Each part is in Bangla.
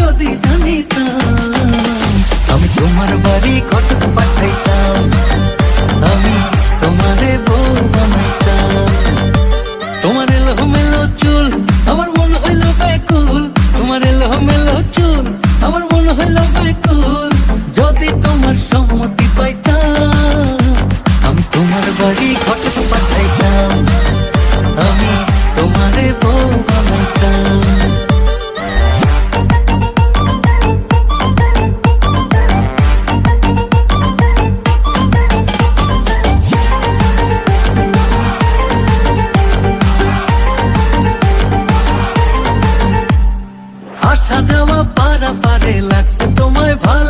যদি জানিতাম, আমি তোমার বাড়ি কটক পাঠাইতাম, আমি তোমারে বউ বানাইতাম। তোমার এলো মেলো চুল, আমার মন হইল ব্যাকুল। তোমার এলো মেলো চুল, আমার মন হইল ব্যাকুল। যদি তোমার সম্মতি পারা পারে লাগছে তোমায় ভালো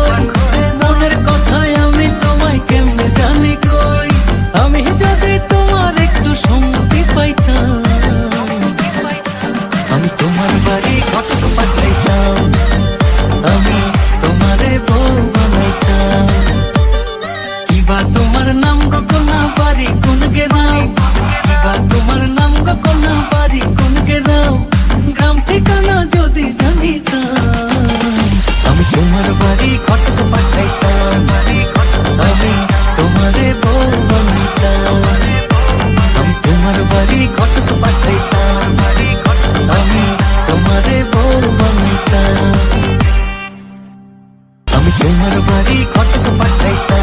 নাম গো কোনা বাড়ি কোন গেরাম কিবা তোমার নাম গো কোনা বাড়ি কোন গেরাম ঠিকানা যদি জানিতাম আমি তোমার বাড়ি ঘটক পাঠাইতাম আমি তোমারে বউ বানাইতাম আমি তোমার বাড়ি ঘটক পাঠাইতাম আমি তোমারে বউ বানাইতাম আমি তোমার বাড়ি ঘটক পাঠাইতাম